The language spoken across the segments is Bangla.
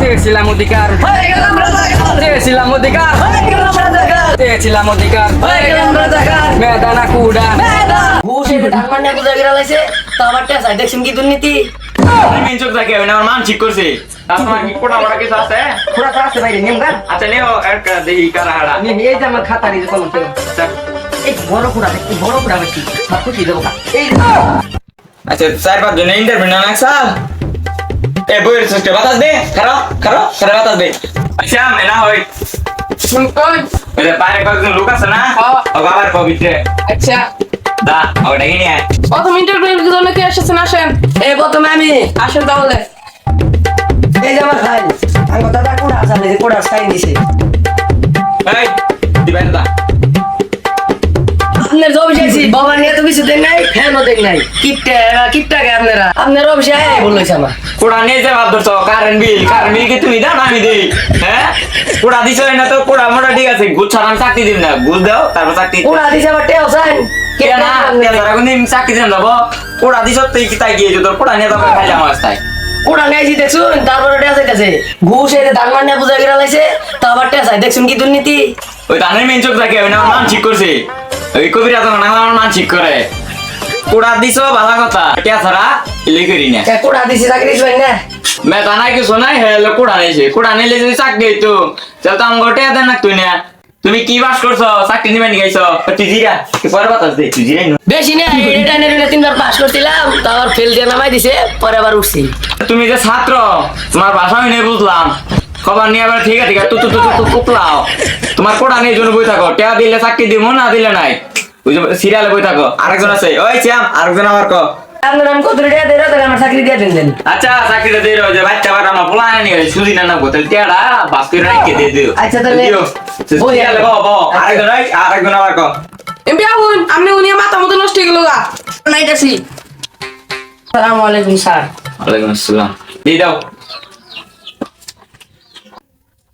চেয়েছিলাম অধিকার। গেলাম রাজাকার চেয়েছিলাম অধিকার। গেলাম রাজাকার চেয়েছিলাম অধিকার। গেলাম রাজাকার মেদানা কুড়া। মেদা ঘুষে ধান মান্না বুঝা গেলা লাইছে তো আমার টেসাই দেখছেন কি দুর্নীতি। মেন চোখ থাকে আমার মান ঠিক করছে। তোমার কি কোটা মোটা কিছু আছে? পুরা তো আছে বাইরে নিম গা আচ্ছা নেও একটা দেখি কারা হাড়া আমি এই যে আমার খাতা নিয়ে ছিল। আচ্ছা। এই বড় কুড়া এই বড় কুড়া বেশি সব খুশি দেবো। এই আচ্ছা চার পাঁচ জন ইন্টারভিউ না নাকসা এ বইয়ের সিস্টেম বাতাস দে খারো খারো খারো বাতাস দে। আচ্ছা মে না হই শুন কোন ওই যে বাইরে কয়েকজন লোক আছে না। ও বাবার পবিত্রে আচ্ছা। দা ওটা কি নিয়ে। প্রথম ইন্টারভিউর জন্য কি এসেছেন? আসেন। এই প্রথমে আমি। আসেন তাহলে। এই যে আমার ফাইল আমার দাদা কোড়া আছে? কোড়া সাইন দিছে। এই দিবেন দা। চাইছি বাবা নিয়ে তো কিছু দেন নাই ফ্যানও দেন নাই। কিপটা কিপটা কে আপনারা। আপনার অফিসে আয় বলেছে আমার। কোড়া নিয়ে যে ভাব ধরছো? কারেন্ট বিল কারেন্ট বিল কি তুমি দাও না আমি দিই? হ্যাঁ? কোড়া দিছো না তো? কোড়া মোটা ঠিক আছে গুছ চাকরি দিন না। গুছ দাও তারপর চাকরি কোড়া দিছে আমার টেও তারা কোনদিন চাকরি দিন যাব কোড়া দিছো তুই কি তাই গিয়েছো তোর? কোড়া নিয়ে খাইলাম কোড়া নেছি দেখছুন তারপরে ঘুষ এর ধান মান্না বুঝা গেলা লাইছে তো আবার টেয়া চাই। দেখছুন কি দুর্নীতি। ওই ধানের মেন চোখ থাকে না নাম ঠিক করছে। ওই কবিরা তো না আমার নাম ঠিক করে। কোড়া দিছো ভালো কথা। কে ছাড়া ইলে করি না। কে কোড়া দিছে চাকরি দিবেন না মে তা নাই কিছু নাই হেলো কোড়া নিয়েছে কোড়া নিলে যদি চাকরি হইতো তাহলে তো আমার গোটে দেন না তুই না। তুমি কি বাস করছ চাকরি নিবে নিগাইছো তুই জিরা তুই পরে বাতাস দে তুই জিরাই বেশি না এটা নিয়ে তিনবার পাস করছিলাম তো আবার ফেল দিয়ে নামাই দিছে পরে আবার উঠছি। তুমি যে ছাত্র তোমার ভাষা আমি বুঝলাম খবর নিয়ে আবার ঠিক আছে ঠিক আছে তু তু তু তু কুকলাও। তোমার কোড়া নেই জন্য বই থাকো। টেয়া দিলে চাকরি দিব না দিলে নাই। ওই যে সিরিয়ালে বই থাকো। আরেকজন আছে ওই শ্যাম আরেকজন আমার ক? আচ্ছা চাকরিটা দিয়ে রয়েছে বাচ্চা বাচ্চা আমার পোলা আনি সুজি না নাবো তাহলে টেয়াটা বাস করে রাখতে দিয়ে দিও। আচ্ছা, তাহলে- দিও। বই সিরিয়ালে আনো। বো বো আরেকজন আরেকজন আমার ক? এমপি আহুন আপনি উনি মাথা মতো নষ্ট হয়ে গেল গা। আলাইকুম স্যার। ওয়ালাইকুম আসসালাম। দিয়ে দাও।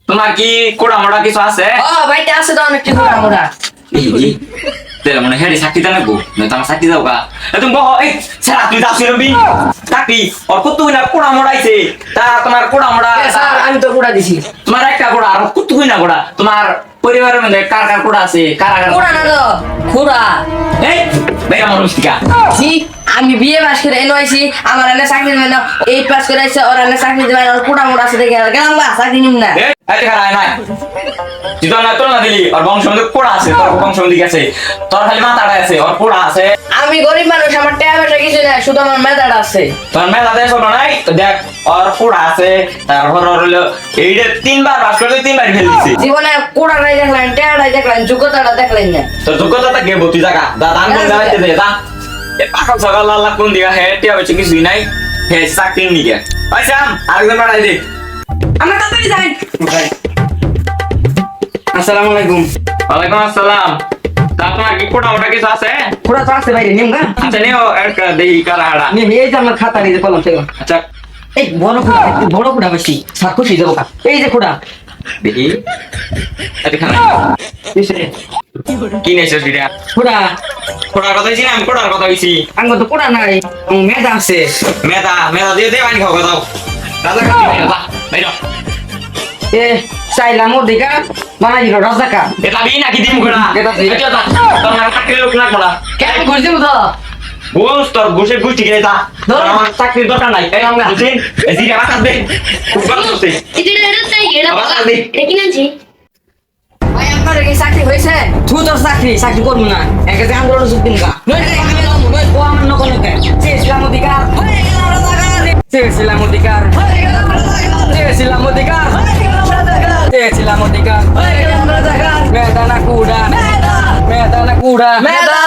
তোমার কি কোড়া মোড়া কিছু আছে? ও ভাইটা আছে তো অনেক কিছু আমরা তেলে মনে হেরি চাকরি দাও নাকবো না তোমার চাকরি দাও গা। তুমি বহ এই ছাড়া তুই দাও সিরবি চাকরি আর কত না কোড়া মোড়াইছে তা তোমার কোড়া মোড়া স্যার আমি তো কুড়া দিছি। তোমার একটা কোড়া আর কত না কোড়া? তোমার পরিবারের মধ্যে কার কার কোড়া আছে? কার কার কুড়া না তো কুড়া। এই বেটা মানুষ টিকা জি আমি বিয়ে পাস করে এনে আইছি আমার এনে চাকরি দেবে না এইট পাস করে আইছে ওর এনে চাকরি দেবে না ওর কুড়া মোড়া আছে দেখে গেলাম বা চাকরি নিম না। এই এই দেখা নাই নাই। তুই তো না তোর না দিলি আর বংশ মধ্যে কোড়া আছে তোর বংশ মধ্যে আছে? তোর খালি মাথাটা আছে আর কোড়া আছে। আমি গরিব মানুষ আমার টাকা পয়সা কিছু না শুধু আমার মেধাটা আছে। তোর মেলা দেশ হলো নাই? তো দেখ আর কোড়া আছে তারপর ওর হলো এইটা তিনবার বাস করতে তিনবার ফেল দিছে জীবনে কুড়াটাই দেখলেন টাকাটাই দেখলেন যোগ্যতাটা দেখলেন না। তোর যোগ্যতা গে বতি জায়গা দাদা আমি কোন দে পাকাল সকাল আল্লাহ কোন দিগা? হে টিয়া হচ্ছে কিছুই নাই। হে চাকরি নিগে। আচ্ছা আরেকজন বাড়াই দে। আমরা তাড়াতাড়ি যাই। আসসালামু আলাইকুম। ওয়ালাইকুম আসসালাম। তা তোমার কি কোটা ওটা কিছু আছে? পুরা তো আছে বাইরে নিম গা? আচ্ছা নিও একটা দেখি কারা হাড়া। আমি এই যে আমার খাতা নিয়ে কলম ছিল আচ্ছা। এই বড় কুড়া এই বড় কুড়া বেশি খুশি দেবো এই যে কুড়া দেখি। এটা খানা কি নেছো সেটা কুড়া কোটার কথা হইছি না? আমি কোটার কথা হইছি আঙ্গ তো কুড়া নাই মেধা আছে। মেদা মেদা দিয়ে দে পানি খাও দাও কাটি মেদা বাইরো। এ চাইলাম অধিকার বানাই রাজাকা এটা বি নাকি দিম কোড়া? এটা। এটা লোক না কোড়া কেন তো? তোর ধর। আমার চাকরির দরকার নাই। এই আমরা বুঝিন এই জিরা বাতাস দে। খুব ভালো করছে এটা এটা এটা কি নামছি ভাই আপনার কি চাকরি হয়েছে? তুই তোর চাকরি চাকরি করব না। একে যে আন্দোলন যোগ দিন গা আমি লম নই ও আমার নকল নকে চেয়েছিলাম অধিকার। চেয়েছিলাম অধিকার। চেয়েছিলাম অধিকার। অধিকার। মেদানা কুড়া। মেধা মেদানা কুড়া। মেধা